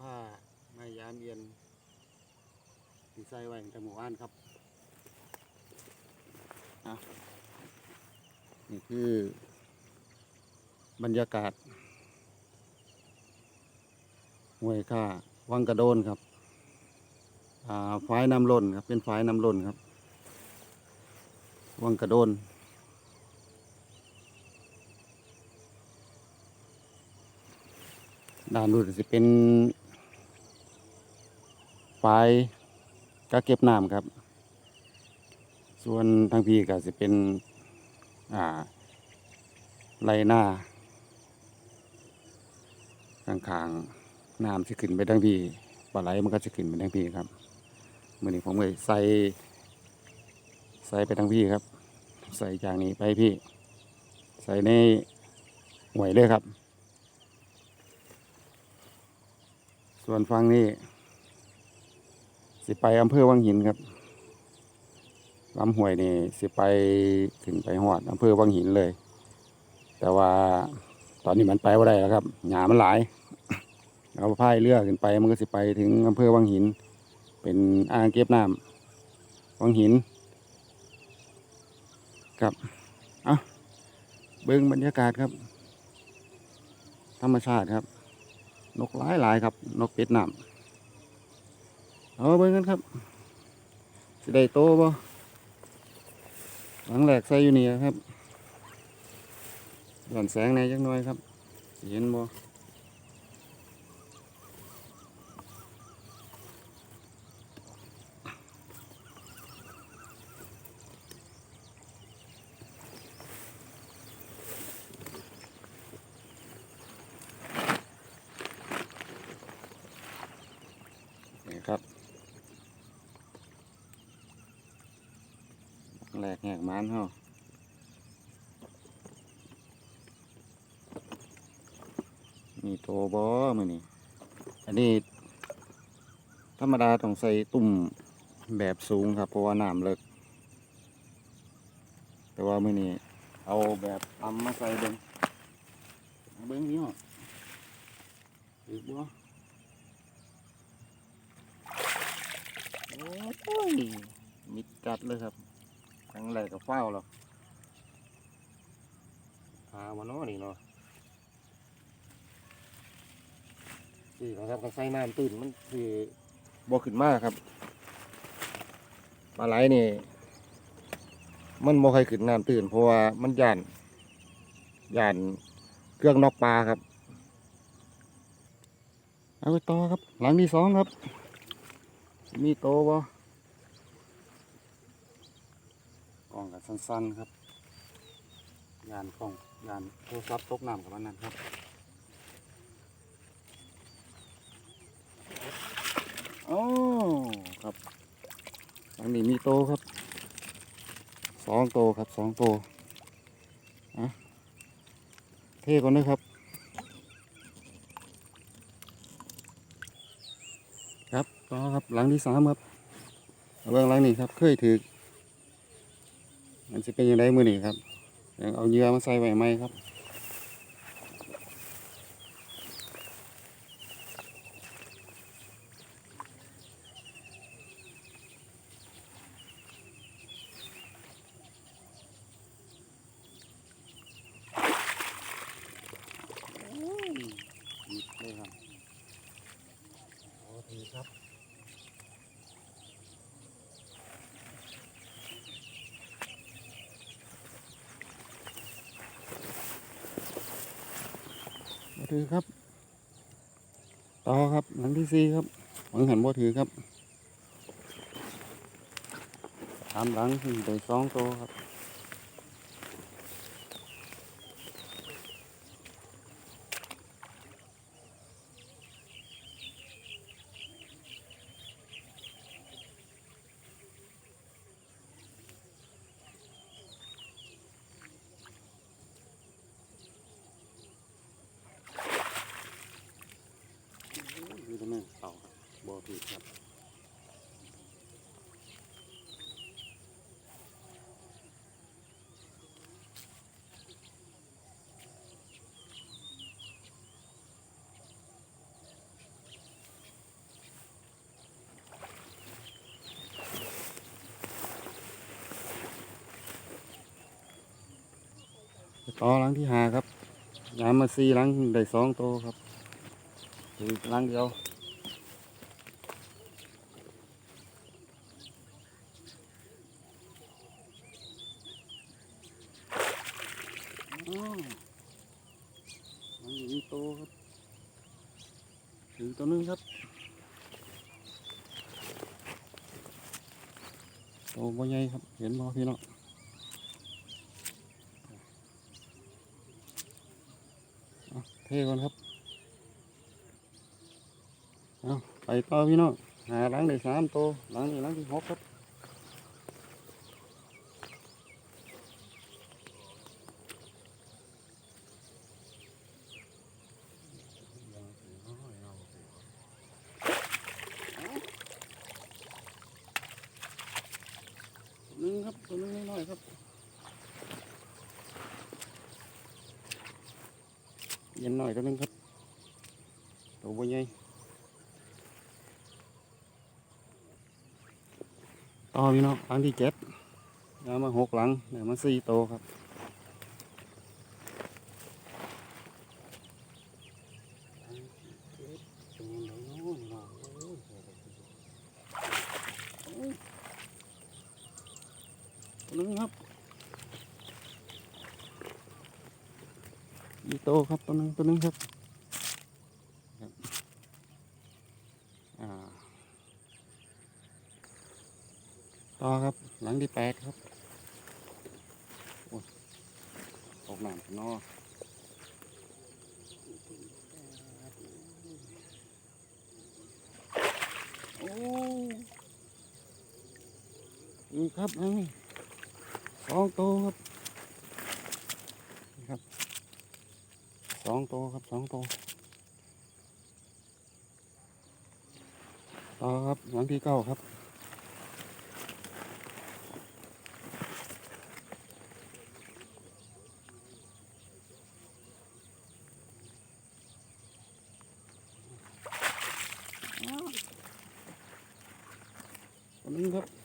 ผ้าไมายามเย็นที่ใส่ไว้ตั้งแต่หมู่บ้านครับนี่คือบรรยากาศห้วยค่าวังกระโดนครับอ่าฝายน้ำล้นครับ เป็นฝายน้ำล้นครับ วังกระโดน ด้านนู้นจะเป็น ฝายกะเก็บน้ำครับ ส่วนทางพี่ก็จะเป็นอ่าไรหน้าข้างๆน้ำจะขึ้นไปทางพี่ปลาไหลมันก็จะขึ้นไปทางพี่ครับมื่อนี้ผมเลยใส่ใส่ไปทางพี่ครับ ใส่จากนี้ไปพี่ ใส่ในห่วยเลยครับ ส่วนฝั่งนี้ สิไปอำเภอวังหินครับลำห้วยนี่สิไปถึงไปหอดอำเภอวังหินเลย แต่ว่าตอนนี้มันไปว่าได้แล้วครับหยามันหลาย เอาพายเรือขึ้นไปมันก็สิไปถึงอำเภอวังหิน เป็นอ่างเก็บน้ำวังหินครับเอาเบิ้งบรรยากาศครับ ธรรมชาติครับ นกหลายหลายๆครับ นกเป็ดน้ำ เอาเบิ้งกันครับสิได้โตบ่หลังแหลกใส่อยู่นี่ครับหย่อนแสงในอยจักหน่อยครับเห็นบ่นี่ครับ แหกมันเฮามีโตบ่มื้อนี้อันนี้ ธรรมดาต้องใส่ตุ่มแบบสูงครับ เพราะว่าน้ำเลิก แต่ว่ามือนี้เอาแบบทำมาใส่เบิ่งเบิ้งนี่ฮะอีกบ่โอ้ยมิดกัดเลยครับ ครั้งแรกก็เฝ้าวแล้วพามาเนาะนี่เนาะสี่ครับกันใส่น้ำตื่นมันคือบ่ขึ้นมากครับปลาไหลนี่ มันบ่ใครขึ้นน้ำตื่นเพราะว่ามันย่านย่านเครื่องนอกปลาครับ เอาไปต่อครับ หลังที่สองครับ มีโตบ่ก ล่องกับสั้นๆครับ ยานกล่องยานโทรศัพท์ตกน้ำกับมันนั่นครับโอ้ครับอันนี้มีโตครับสองโตครับสองโตอะเท่ก่อนนะครับ ครับต่อครับหลังที่สามครับเอาเบื้องหลังนี้ครับเคยถือ มันจะเป็นยังไงมือนี่ครับเอาเยื่อมาใส่ไว้ไหมครับ หยิบเลยครับโอเคครับ บ่ ถือครับ ต่อครับ หลังที่สี่ครับหวังหันบ่ถือครับตามหลังขึ้นไปสองตัวครับ ผิดครับต่อลังที่หาครับยามมาซีลังได้สองโตครับคือลังเดียว ตัวนึงครับโตบ่ใหญ่ครับ เห็นบ่พี่น้องเท่ก่อนครับเอาไปต่อพี่น้องหาหลังได้สามตัวหลังนี้หลังที่หกครับ ตัวหนึงครับตัวหนึงน้อยๆครับ เย็นหน่อยก็นึงครับตัวบ่ใหญ่ต่อพี่น้องหลังที่เจ็ดแล้วมาหกหลังเดี๋ยวมาสี่โตครับนึงครับ โตครับตัวนึงตัวนึงครับต่อครับ หลังที่แปดครับโอ้ยตกน้ำข้างนอกโอ้นี่ครับนี่สองโตวครับครับ องตัวครับสองตัวต่อครับหลังที่เก้าครับตัวนึงครับ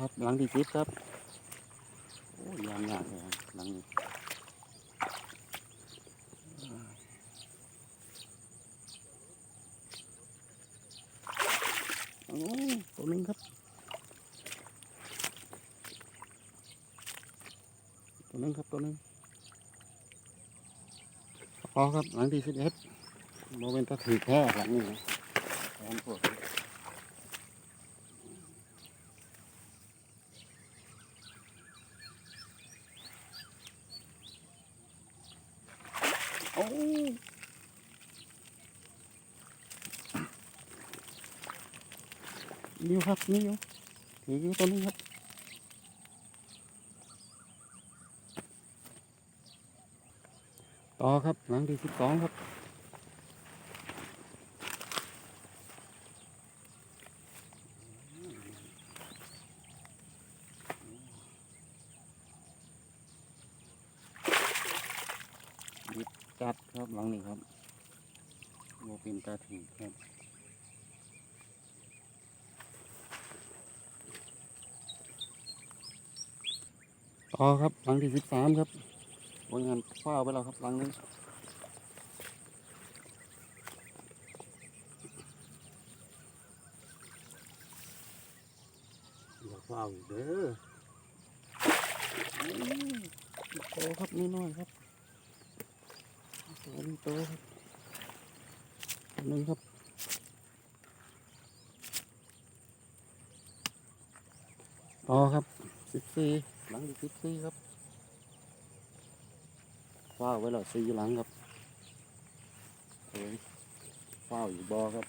ครับ หลังที่สิบครับ โอ้ยามยากเลยครับหลังนี้โอ้ตัวนึงครับ ตัวนึงครับตัวนึงพอครับหลังที่สิบเอ็ดโมเมนต์ถือแค่หลังนี้นะแทนพวกนี้โอ้นี่ อยู่ครับนี่อยู่ถืออยู่ตัวนึงครับต่อครับหลังที่สิบสองครับจัดครับหลังนี้ครับโมเป็นตาถึงครับ ต่อครับหลังที่สิบสามครับโอ้ยงานฟ้าวไปแล้วครับหลังนี้อย่าเฝ้าอีกเด้ออู้โตครับนี่น้อยครับตัวนี้โตครับอันหนึ่งครับต่อครับสิบสี่ หลังสิบสี่ครับเฝ้าไว้แล้วสี่หลังครับเอ้ยเฝ้าอยู่บอครับ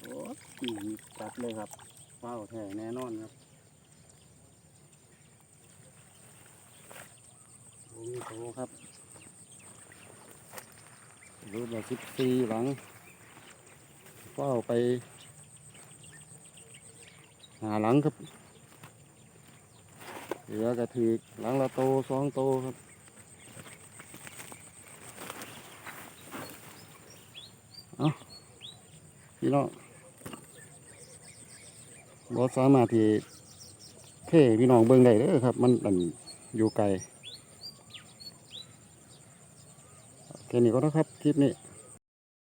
โอ้ยมีจัดเลยครับเฝ้าแท้แน่นอนครับโอ้มีโตครับรูปละสิบสี่หลังเฝ้าไป หาหลังครับเหลือกระถีอหลังละโตสองโตครับเอาพี่น้องบอสสามารถที่เท่พี่น้องเบิ้งได้เล้อครับ มันมันอยู่ไกลแค่นี้ก็นะครับคลิปนี้